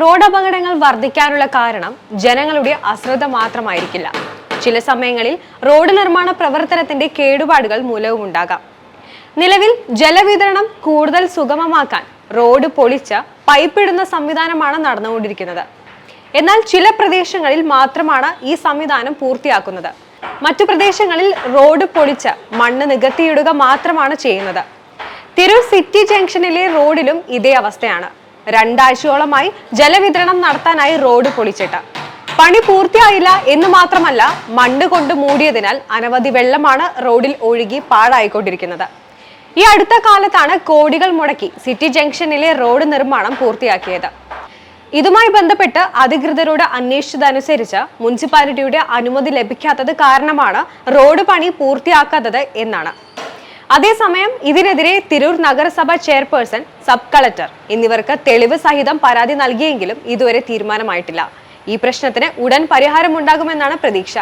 Road അപകടങ്ങൾ വർദ്ധിക്കാനുള്ള കാരണം ജനങ്ങളുടെ അശ്രദ്ധ മാത്രമായിരിക്കില്ല. ചില സമയങ്ങളിൽ റോഡ് നിർമ്മാണ പ്രവർത്തനത്തിന്റെ കേടുപാടുകൾ മൂലവും ഉണ്ടാകാം. നിലവിൽ ജലവിതരണം കൂടുതൽ സുഗമമാക്കാൻ റോഡ് പൊളിച്ച പൈപ്പിടുന്ന സംവിധാനമാണ് നടന്നുകൊണ്ടിരിക്കുന്നത്. എന്നാൽ ചില പ്രദേശങ്ങളിൽ മാത്രമാണ് ഈ സംവിധാനം പൂർത്തിയാക്കുന്നത്. മറ്റു പ്രദേശങ്ങളിൽ റോഡ് പൊളിച്ച് മണ്ണ് നികത്തിയിടുക മാത്രമാണ് ചെയ്യുന്നത്. തിരൂർ സിറ്റി ജംഗ്ഷനിലെ റോഡിലും ഇതേ അവസ്ഥയാണ്. രണ്ടാഴ്ചയോളമായി ജലവിതരണം നടത്താനായി റോഡ് പൊളിച്ചിട്ട്. പണി പൂർത്തിയായില്ല എന്ന് മാത്രമല്ല മണ്ണ് കൊണ്ട് മൂടിയതിനാൽ അനവധി വെള്ളമാണ് റോഡിൽ ഒഴുകി പാഴായിക്കൊണ്ടിരിക്കുന്നത്. ഈ അടുത്ത കാലത്താണ് കോടികൾ മുടക്കി സിറ്റി ജംഗ്ഷനിലെ റോഡ് നിർമ്മാണം പൂർത്തിയാക്കിയത്. ഇതുമായി ബന്ധപ്പെട്ട് അധികൃതരോട് അന്വേഷിച്ചതനുസരിച്ച് മുനിസിപ്പാലിറ്റിയുടെ അനുമതി ലഭിക്കാത്തത് കാരണമാണ് റോഡ് പണി പൂർത്തിയാക്കാത്തത് എന്നാണ്. അതേസമയം ഇതിനെതിരെ തിരൂർ നഗരസഭ ചെയർപേഴ്സൺ സബ് കളക്ടർ എന്നിവർക്ക് തെളിവ് സഹിതം പരാതി നൽകിയെങ്കിലും ഇതുവരെ തീരുമാനമായിട്ടില്ല. ഈ പ്രശ്നത്തിന് ഉടൻ പരിഹാരമുണ്ടാകുമെന്നാണ് പ്രതീക്ഷ.